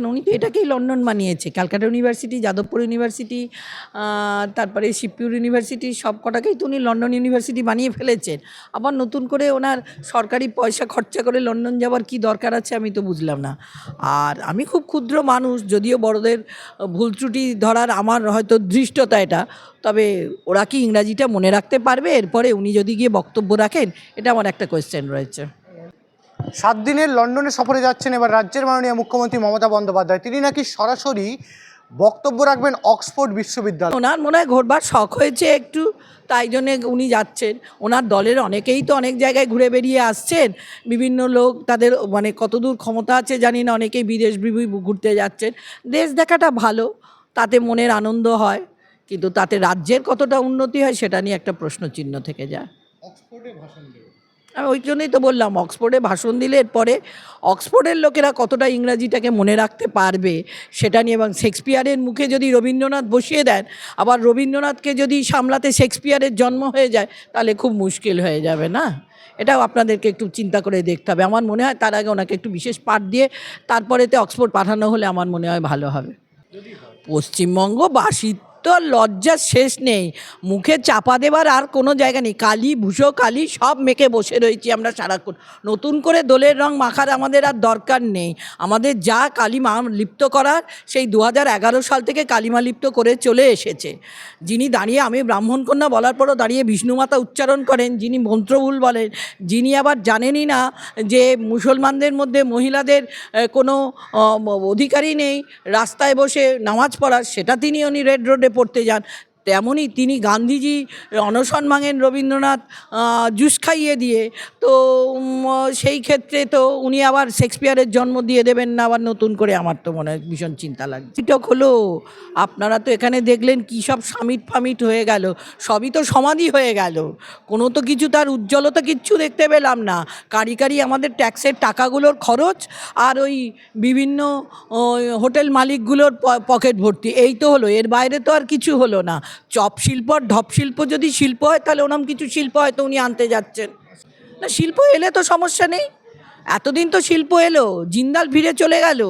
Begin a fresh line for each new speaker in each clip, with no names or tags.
কেন উনি তো এটাকেই লন্ডন বানিয়েছে। ক্যালকাটা ইউনিভার্সিটি, যাদবপুর ইউনিভার্সিটি তারপরে শিবপুর ইউনিভার্সিটি, সব কটাকেই তো উনি লন্ডন ইউনিভার্সিটি বানিয়ে ফেলেছেন। আবার নতুন করে ওনার সরকারি পয়সা খরচা করে লন্ডন যাওয়ার কি দরকার আছে আমি তো বুঝলাম না। আর আমি খুব ক্ষুদ্র মানুষ, যদিও বড়দের ভুল ত্রুটি ধরার আমার হয়তো ধৃষ্টতা এটা, তবে ওরা কি ইংরাজিটা মনে রাখতে পারবে? এরপরে উনি যদি গিয়ে বক্তব্য রাখেন, এটা আমার একটা কোয়েশ্চেন রয়েছে।
সাত দিনের লন্ডনে সফরে যাচ্ছেন এবার রাজ্যের মাননীয় মুখ্যমন্ত্রী মমতা বন্দ্যোপাধ্যায়। তিনি নাকি সরাসরি বক্তব্য রাখবেন অক্সফোর্ড বিশ্ববিদ্যালয়?
ওনার মনে হয় ঘোরবার শখ হয়েছে একটু তাই জন্যে উনি যাচ্ছেন। ওনার দলের অনেকেই তো অনেক জায়গায় ঘুরে বেরিয়ে আসছেন। বিভিন্ন লোক তাদের মানে কতদূর ক্ষমতা আছে জানি না অনেকেই বিদেশ ঘুরতে যাচ্ছেন। দেশ দেখাটা ভালো তাতে মনের আনন্দ হয় কিন্তু তাতে রাজ্যের কতটা উন্নতি হয় সেটা নিয়ে একটা প্রশ্ন চিহ্ন থেকে যায়।
অক্সফোর্ডে ভাষণ
ওই জন্যই তো বললাম, অক্সফোর্ডে ভাষণ দিলে এরপরে অক্সফোর্ডের লোকেরা কতটা ইংরাজিটাকে মনে রাখতে পারবে সেটা নিয়ে এবং শেক্সপিয়ারের মুখে যদি রবীন্দ্রনাথ বসিয়ে দেন, আবার রবীন্দ্রনাথকে যদি সামলাতে শেক্সপিয়ারের জন্ম হয়ে যায়, তাহলে খুব মুশকিল হয়ে যাবে না? এটাও আপনাদেরকে একটু চিন্তা করে দেখতে হবে। আমার মনে হয় তার আগে ওনাকে একটু বিশেষ পাঠ দিয়ে তারপরেতে অক্সফোর্ড পাঠানো হলে আমার মনে হয় ভালো হবে। পশ্চিমবঙ্গবাসীর তো লজ্জার শেষ নেই। মুখে চাপা দেবার আর কোনো জায়গা নেই। কালি ভূষো, কালি সব মেখে বসে রয়েছি আমরা সারাক্ষণ। নতুন করে দোলের রং মাখার আমাদের আর দরকার নেই। আমাদের যা কালিমা লিপ্ত করার, সেই দু হাজার এগারো সাল থেকে কালিমা লিপ্ত করে চলে এসেছে। যিনি দাঁড়িয়ে, আমি ব্রাহ্মণ কন্যা বলার পরও দাঁড়িয়ে বিষ্ণুমাতা উচ্চারণ করেন, যিনি মন্ত্রভুল বলেন, যিনি আবার জানেনই না যে মুসলমানদের মধ্যে মহিলাদের কোনো অধিকারই নেই। রাস্তায় বসে নামাজ পড়ার, সেটা তিনি উনি রেড রোডে পড়তে যান। তেমনই তিনি গান্ধীজি অনশন ভাঙেন রবীন্দ্রনাথ জুস খাইয়ে দিয়ে। তো সেই ক্ষেত্রে তো উনি আবার শেক্সপিয়ারের জন্ম দিয়ে দেবেন না, আবার নতুন করে আমার তো মনে হয় ভীষণ চিন্তা লাগছে। টিটক হলো, আপনারা তো এখানে দেখলেন কী সব সামিট ফামিট হয়ে গেল, সবই তো সমাধি হয়ে গেল। কোনো তো কিছু তার উজ্জ্বলতা কিচ্ছু দেখতে পেলাম না। কারি কারি আমাদের ট্যাক্সের টাকাগুলোর খরচ আর ওই বিভিন্ন হোটেল মালিকগুলোর পকেট ভর্তি, এই তো হলো, এর বাইরে তো আর কিছু হলো না। চপ শিল্প আর ঢপ শিল্প যদি শিল্প হয়, তাহলে ওরম কিছু শিল্প হয়তো উনি আনতে যাচ্ছেন। না, শিল্প এলে তো সমস্যা নেই। এতদিন তো শিল্প এলো, জিন্দাল ফিরে চলে গেল।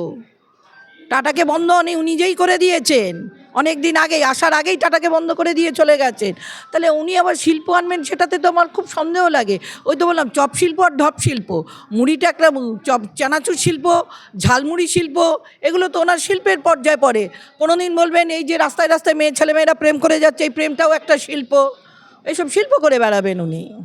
টাটাকে বন্ধ উনি নিজেই করে দিয়েছেন। অনেক দিন আগেই, আসার আগেই টাটাকে বন্ধ করে দিয়ে চলে গেছেন। তাহলে উনি আবার শিল্প আনবেন, সেটাতে তো আমার খুব সন্দেহ লাগে। ওই তো বললাম, চপ শিল্প আর ঢপ শিল্প। মুড়িটা একটা চপ, চানাচুর শিল্প, ঝালমুড়ি শিল্প, এগুলো তো ওনার শিল্পের পর্যায়ে পড়ে। কোনো দিন বলবেন, এই যে রাস্তায় রাস্তায় মেয়ে, ছেলেমেয়েরা প্রেম করে যাচ্ছে, এই প্রেমটাও একটা শিল্প। এইসব শিল্প করে বেড়াবেন উনি।